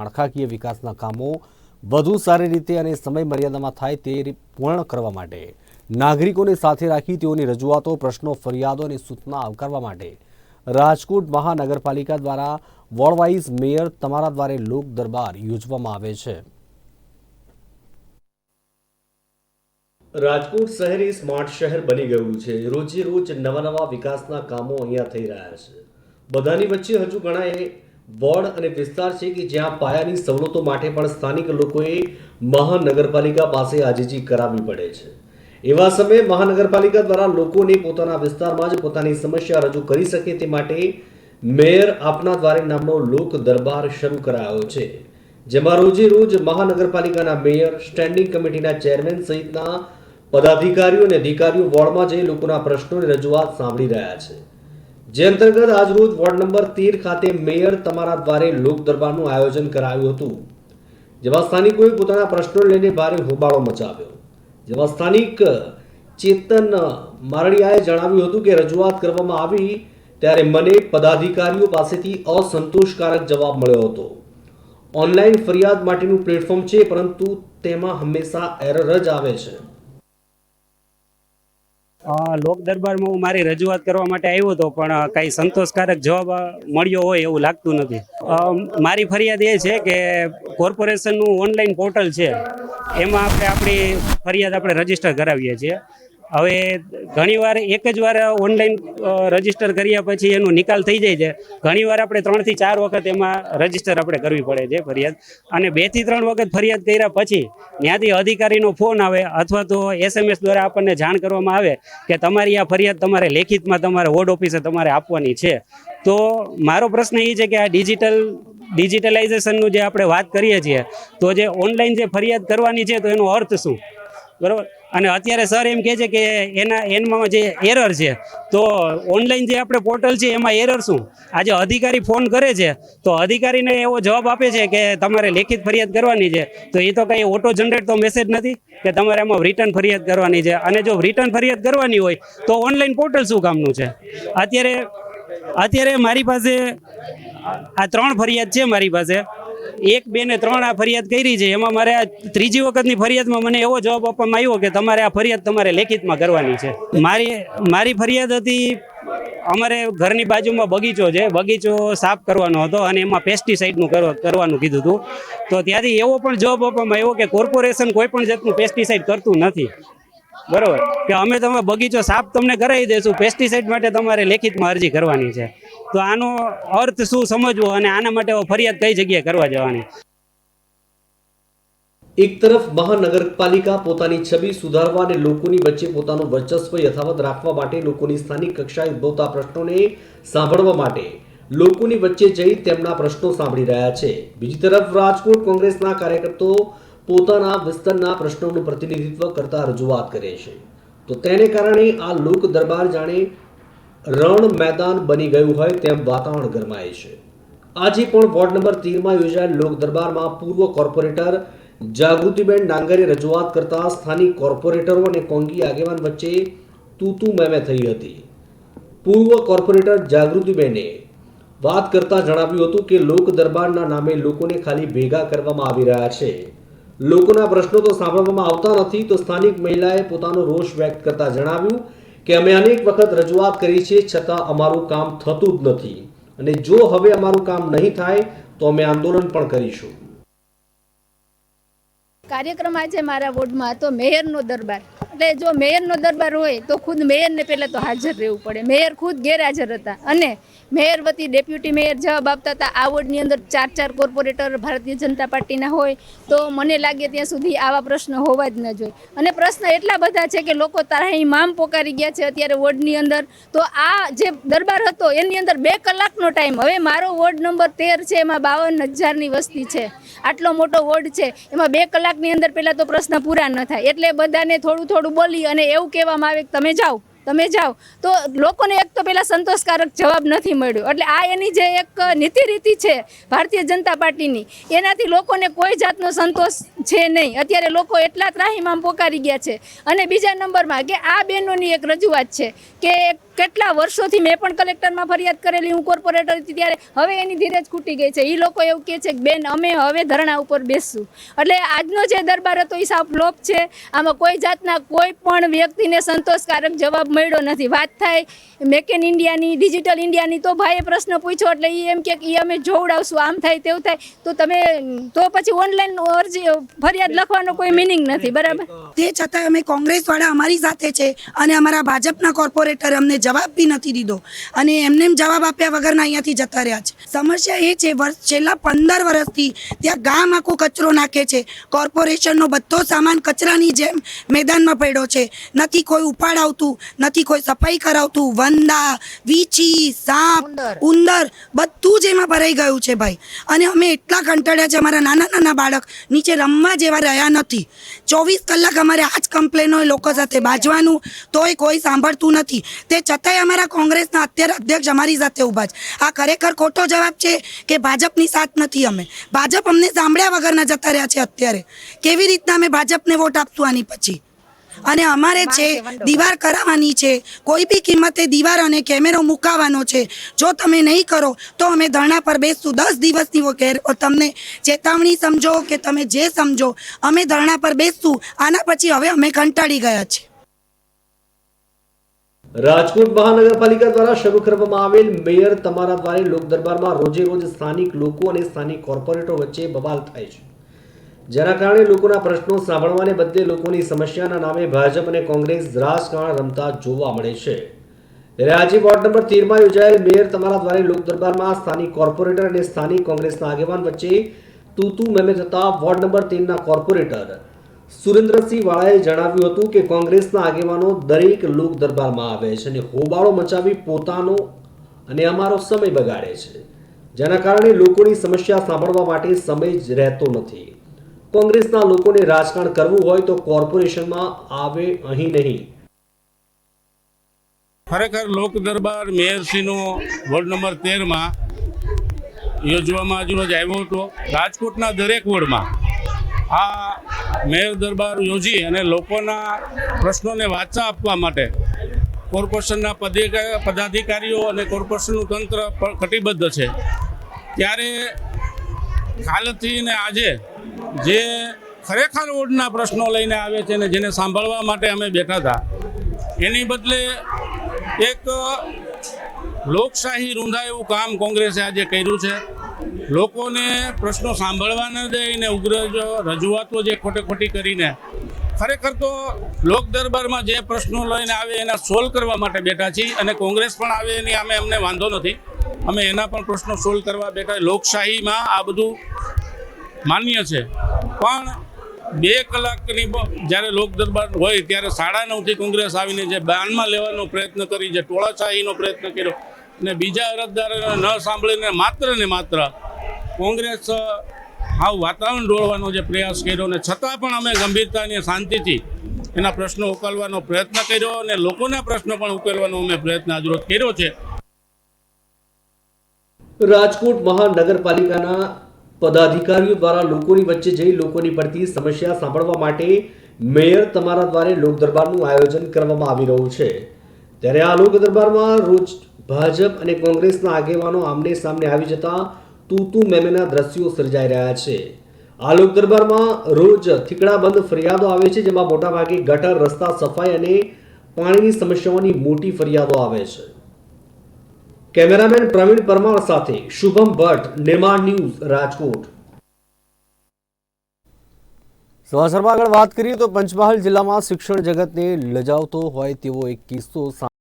માળખાકીય વિકાસના કામો વધુ સારી રીતે અને સમય મર્યાદામાં થાય તે પૂર્ણ કરવા માટે. નાગરિકોને સાથે રાખી તેઓની રજૂઆતો, પ્રશ્નો, ફરિયાદો અને સૂચના આવકારવા માટે. રાજકોટ મહાનગરપાલિકા દ્વારા વોર્ડવાઇઝ મેયર તમારા દ્વારે લોક દરબાર યોજવામાં આવે છે. રાજકોટ શહેર એ સ્માર્ટ શહેર બની ગયું છે. રોજે રોજ નવા નવા વિકાસના કામો અહીંયા થઈ રહ્યા છે. બધાની વચ્ચે હજુ ઘણા એ વોર્ડ અને વિસ્તાર છે કે જ્યાં પાયાની સવલતો માટે પણ સ્થાનિક લોકોએ મહાનગરપાલિકા પાસે આજીજી કરાવવી પડે છે. એવા સમયે મહાનગરપાલિકા દ્વારા લોકોને પોતાના વિસ્તારમાં જ પોતાની સમસ્યા રજૂ કરી શકે તે માટે મેયર આપના દ્વારે નામનો લોક દરબાર શરૂ કરાયો છે. જેમાં રોજે રોજ મહાનગરપાલિકાના મેયર, સ્ટેન્ડિંગ કમિટીના ચેરમેન સહિતના પદાધિકારીઓ અને અધિકારીઓ વોર્ડમાં જઈ લોકોના પ્રશ્નોની રજૂઆત સાંભળી રહ્યા છે. જે અંતર્ગત આજરોજ વોર્ડ નંબર તેર ખાતે મેયર તમારા દ્વારે લોક દરબારનું આયોજન કરાયું હતું. જેમાં સ્થાનિકોએ પોતાના પ્રશ્નો લઈને ભારે હોબાળો મચાવ્યો. જેમાં સ્થાનિક ચેતન મારડિયાએ જણાવ્યું હતું કે રજૂઆત કરવામાં આવી ત્યારે મને પદાધિકારીઓ પાસેથી અસંતોષકારક જવાબ મળ્યો હતો. ઓનલાઈન ફરિયાદ માટેનું પ્લેટફોર્મ છે, પરંતુ તેમાં હંમેશા એરર જ આવે છે. લોક દરબારમાં હું મારી રજૂઆત કરવા માટે આવ્યો હતો, પણ કાંઈ સંતોષકારક જવાબ મળ્યો હોય એવું લાગતું નથી. મારી ફરિયાદ એ છે કે કોર્પોરેશનનું ઓનલાઈન પોર્ટલ છે, એમાં આપણે આપણી ફરિયાદ આપણે રજિસ્ટર કરાવીએ છીએ. હવે ઘણીવાર એક જ વાર ઓનલાઈન રજિસ્ટર કર્યા પછી એનો નિકાલ થઈ જાય છે. ઘણીવાર આપણે ત્રણથી ચાર વખત એમાં રજિસ્ટર આપણે કરવી પડે છે ફરિયાદ. અને બેથી ત્રણ વખત ફરિયાદ કર્યા પછી ત્યાંથી અધિકારીનો ફોન આવે અથવા તો એસએમએસ દ્વારા આપણને જાણ કરવામાં આવે કે તમારી આ ફરિયાદ તમારે લેખિતમાં તમારે વોર્ડ ઓફિસે તમારે આપવાની છે. તો મારો પ્રશ્ન એ છે કે આ ડિજિટલ ડિજિટલાઇઝેશનનું જે આપણે વાત કરીએ છીએ, તો જે ઓનલાઈન જે ફરિયાદ કરવાની છે તો એનો અર્થ શું? બરાબર? અને અત્યારે સર એમ કહે છે કે એના એનમાં જે એરર છે, તો ઓનલાઈન જે આપણે પોર્ટલ છે, એમાં એરર શું? આજે અધિકારી ફોન કરે છે, તો અધિકારીને એવો જવાબ આપે છે કે તમારે લેખિત ફરિયાદ કરવાની છે, તો એ તો કંઈ ઓટો જનરેટ તો મેસેજ નથી કે તમારે એમાં રિટર્ન ફરિયાદ કરવાની છે. અને જો રિટર્ન ફરિયાદ કરવાની હોય, તો ઓનલાઈન પોર્ટલ શું કામનું છે? અત્યારે અત્યારે મારી પાસે આ ત્રણ ફરિયાદ છે મારી પાસે. એક, બે ને ત્રણ આ ફરિયાદ કરી છે. એમાં મારે આ ત્રીજી વખતની ફરિયાદમાં મને એવો જવાબ આપવામાં આવ્યો કે તમારે આ ફરિયાદ તમારે લેખિતમાં કરવાની છે. મારી મારી ફરિયાદ હતી અમારે ઘરની બાજુમાં બગીચો છે. બગીચો સાફ કરવાનો હતો અને એમાં પેસ્ટિસાઇડનું કરવાનું કીધું હતું. તો ત્યાંથી એવો પણ જવાબ આપવામાં આવ્યો કે કોર્પોરેશન કોઈ પણ જાતનું પેસ્ટિસાઇડ કરતું નથી. બરોબર? કે અમે તમે બગીચો સાફ તમને કરાવી દઈશું. પેસ્ટિસાઇડ માટે તમારે લેખિતમાં અરજી કરવાની છે. તો આનો અર્થ શું સમજવો અને આના માટે ફરિયાદ કઈ જગ્યાએ કરવા જવાની? એક તરફ મહાનગરપાલિકા પોતાની છબી સુધારવા અને લોકોની વચ્ચે પોતાનું વર્ચસ્વ યથાવત રાખવા માટે લોકોની સ્થાનિક કક્ષાએ ઉદ્ભવતા પ્રશ્નોને સાંભળવા માટે લોકોની વચ્ચે જઈ તેમના પ્રશ્નો સાંભળી રહ્યા છે. બીજી તરફ રાજકોટ કોંગ્રેસના કાર્યકર્તાઓ પોતાના વિસ્તારના પ્રશ્નોનું પ્રતિનિધિત્વ કરતા રજૂઆત કરે છે. તો તેને કારણે આ લોક દરબાર જાણે રણ મેદાન બની ગયું હોય તેમ વાતાવરણ ગરમાય છે. આજે પણ વોર્ડ નંબર તેરમાં યોજાયેલ લોક દરબારમાં પૂર્વ કોર્પોરેટર જાગૃતિબેન ડાંગરે રજૂઆત કરતા સ્થાનિક કોર્પોરેટરો અને કોંગી આગેવાન વચ્ચે તૂતુ મેમે થઈ હતી. પૂર્વ કોર્પોરેટર જાગૃતિબેને વાત કરતા જણાવ્યું હતું કે લોક દરબારના નામે લોકોને ખાલી ભેગા કરવામાં આવી રહ્યા છે. લોકોના પ્રશ્નો તો સાંભળવામાં આવતા નથી તો સ્થાનિક મહિલાએ પોતાનો રોષ વ્યક્ત કરતા જણાવ્યું કે અમે અનેક વખત રજૂઆત કરી છે, છતાં અમારું કામ થતું જ નથી. અને જો હવે અમારું કામ નહીં થાય, તો અમે આંદોલન પણ કરીશું. કાર્યક્રમ આજે મારા વોર્ડમાં હતો, મેયરનો દરબાર. એટલે જો મેયરનો દરબાર હોય, તો ખુદ મેયરને પહેલાં તો હાજર રહેવું પડે. મેયર ખુદ ગેરહાજર હતા. અને મેયર વતી ડેપ્યુટી મેયર જવાબ આપતા હતા. આ વોર્ડની અંદર ચાર ચાર કોર્પોરેટર ભારતીય જનતા પાર્ટીના હોય તો મને લાગે ત્યાં સુધી આવા પ્રશ્ન હોવા જ ન જોઈએ. અને પ્રશ્ન એટલા બધા છે કે લોકો તારા મામ પોકારી ગયા છે અત્યારે વોર્ડની અંદર. તો આ જે દરબાર હતો એની અંદર બે કલાકનો ટાઈમ હવે મારો વોર્ડ નંબર તેર છે, એમાં બાવન હજારની વસ્તી છે. આટલો મોટો વોર્ડ છે, એમાં બે કલાકની અંદર પહેલાં તો પ્રશ્ન પૂરા ન થાય. એટલે બધાને થોડું થોડું બોલી અને એવું કહેવામાં આવે કે તમે જાઓ. તમે જાઓ. તો લોકોને એક તો પહેલાં સંતોષકારક જવાબ નથી મળ્યો. એટલે આ એની જે એક નીતિ રીતિ છે ભારતીય જનતા પાર્ટીની, એનાથી લોકોને કોઈ જાતનો સંતોષ છે નહીં. અત્યારે લોકો એટલા ત્રાહીમામ પોકારી ગયા છે. અને બીજા નંબરમાં કે આ બહેનોની એક રજૂઆત છે કે કેટલા વર્ષોથી મેં પણ કલેક્ટરમાં ફરિયાદ કરેલી હું કોર્પોરેટર હતી ત્યારે હવે એની ધીરજ ખૂટી ગઈ છે. એ લોકો એવું કહે છે કે, બેન, અમે હવે ધરણા ઉપર બેસશું. એટલે આજનો જે દરબાર હતો એ સાવ ફ્લોપ છે. આમાં કોઈ જાતના કોઈ પણ વ્યક્તિને સંતોષકારક જવાબ મળ્યો નથી. વાત થાય મેક ઇન ઇન્ડિયાની, ડિજિટલ ઇન્ડિયાની, તો ભાઈએ પ્રશ્ન પૂછ્યો. એટલે એ એમ કે એ અમે જોવડાવશું. આમ થાય તેવું થાય. તો તમે, તો પછી ઓનલાઈન અરજી, ફરિયાદ લખવાનો કોઈ મિનિંગ નથી. બરાબર? તે છતાં અમે કોંગ્રેસવાળા અમારી સાથે છે અને અમારા ભાજપના કોર્પોરેટર અમને જવાબ બી નથી દીધો. અને એમને એમ જવાબ આપ્યા વગરના અહીંયાથી જતા રહ્યા છે. સમસ્યા એ છે વર્ષ છેલ્લા પંદર વર્ષથી ત્યાં ગામ આખો કચરો નાખે છે. કોર્પોરેશનનો બધો સામાન કચરાની જેમ મેદાનમાં પડ્યો છે. નથી કોઈ ઉપાડ આવતું નથી કોઈ સફાઈ કરાવતું વંદા વીછી સાપ ઉંદર. બધું જ એમાં ભરાઈ ગયું છે ભાઈ. અને અમે એટલા કંટાળ્યા છે અમારા નાના નાના બાળક નીચે રમવા જેવા રહ્યા નથી. ચોવીસ કલાક અમારે આ જ કમ્પ્લેનો લોકો સાથે બાજવાનું તોય કોઈ સાંભળતું નથી. તે છતાંય અમારા કોંગ્રેસના અત્યારે અધ્યક્ષ અમારી સાથે ઊભા છે. આ ખરેખર ખોટો જવાબ છે કે ભાજપની સાથ નથી અમે? ભાજપ અમને સાંભળ્યા વગરના જતા રહ્યા છે અત્યારે. કેવી રીતના અમે ભાજપને વોટ આપશું આની પછી? અને અમારે છે દીવાર કરાવવાની છે કોઈ બી કિંમતે દીવાર અને કેમેરો મુકાવવાનો છે. જો તમે નહીં કરો તો અમે ધરણા પર બેસશું. દસ દિવસની તમને ચેતવણી સમજો કે તમે જે સમજો અમે ધરણા પર બેસશું. આના પછી હવે અમે કંટાળી ગયા છીએ. રાજકોટ મહાનગરપાલિકા દ્વારા શરૂ કરવામાં આવેલ મેયર તમારા દ્વારા લોક દરબારમાં રોજે રોજ સ્થાનિક લોકો અને સ્થાનિક કોર્પોરેટરો વચ્ચે બબાલ થાય છે. જેના કારણે લોકોના પ્રશ્નો સાંભળવાને બદલે લોકોની સમસ્યાના નામે ભાજપ અને કોંગ્રેસ રાજકારણ રમતા જોવા મળે છે. ત્યારે આજે વોર્ડ નંબર તેરમાં યોજાયેલ મેયર તમારા દ્વારા લોક દરબારમાં સ્થાનિક કોર્પોરેટર અને સ્થાનિક કોંગ્રેસના આગેવાન વચ્ચે તૂતુ મેમે થતા વોર્ડ નંબર તેરના કોર્પોરેટર સુરેન્દ્રસિંહ વાળાએ જણાવ્યું હતું કે કોંગ્રેસના આગેવાનો દરેક લોક દરબારમાં આવે છે અને હોબાળો મચાવી પોતાનો અને અમારો સમય બગાડે છે. જેના કારણે લોકોની સમસ્યા સાંભળવા માટે સમય જ રહેતો નથી. કોંગ્રેસના લોકોને રાજકારણ કરવું હોય તો કોર્પોરેશનમાં આવે અહીં નહીં. ખરેખર લોક દરબાર મેયરશ્રીનો વોર્ડ નંબર તેરમાં યોજવામાં આજરોજ આવ્યો હતો. રાજકોટના દરેક વોર્ડમાં આ મેયર દરબાર યોજી અને લોકોના પ્રશ્નોને વાચા આપવા માટે કોર્પોરેશનના પદે- પદાધિકારીઓ અને કોર્પોરેશનનું તંત્ર કટિબદ્ધ છે. ત્યારે કાલથી ને આજે જે ખરેખર વોર્ડના પ્રશ્નો લઈને આવે છે અને જેને સાંભળવા માટે અમે બેઠા હતા, એની બદલે એક લોકશાહી રૂંધાય એવું કામ કોંગ્રેસે આજે કર્યું છે. લોકોને પ્રશ્નો સાંભળવા ન દઈને ઉગ્ર રજૂઆતો જે ખોટે ખોટી કરીને ખરેખર તો લોક દરબારમાં જે પ્રશ્નો લઈને આવે એના સોલ્વ કરવા માટે બેઠા છીએ અને કોંગ્રેસ પણ આવે એની અમે અમને વાંધો નથી. અમે એના પણ પ્રશ્નો સોલ્વ કરવા બેઠા લોકશાહીમાં આ બધું માન્ય છે. પણ બે કલાકની જ્યારે લોક દરબાર હોય ત્યારે સાડા નવથી કોંગ્રેસ આવીને જે બાનમાં લેવાનો પ્રયત્ન કરી, જે ટોળાશાહીનો પ્રયત્ન કર્યો અને બીજા અરજદારોને ન સાંભળીને માત્ર ને માત્ર કોંગ્રેસ હાવ વાતાવરણ ડોળવાનો જે પ્રયાસ કર્યો ને છતાં પણ અમે ગંભીરતા અને શાંતિથી એના પ્રશ્નો ઉકેલવાનો પ્રયત્ન કર્યો અને લોકોના પ્રશ્નો પણ ઉકેલવાનો અમે પ્રયત્ન આજરોજ કર્યો છે. રાજકોટ મહાનગરપાલિકાના પદાધિકારીઓ દ્વારા લોકોની વચ્ચે જઈ લોકોની પડતી સમસ્યા સાંભળવા માટે મેયર તમારા દ્વારા લોકદરબારનું આયોજન કરવામાં આવી રહ્યું છે. ત્યારે આ લોક દરબારમાં રોજ ભાજપ અને કોંગ્રેસના આગેવાનો આમને સામને આવી જતા તૂતુ મેમેના દ્રશ્યો સર્જાઈ રહ્યા છે. આ લોક દરબારમાં રોજ થીકડાબંધ ફરિયાદો આવે છે, જેમાં મોટાભાગે ગટર, રસ્તા, સફાઈ અને પાણીની સમસ્યાઓની મોટી ફરિયાદો આવે છે. કેમેરામેન પ્રવીણ પરમાર સાથે શુભમ ભટ્ટ, નિર્માણ ન્યૂઝ રાજકોટ. સમાચારમાં આગળ વાત કરીએ તો પંચમહાલ જિલ્લામાં શિક્ષણ જગતને લજાવતો હોય તેવો એક કિસ્સો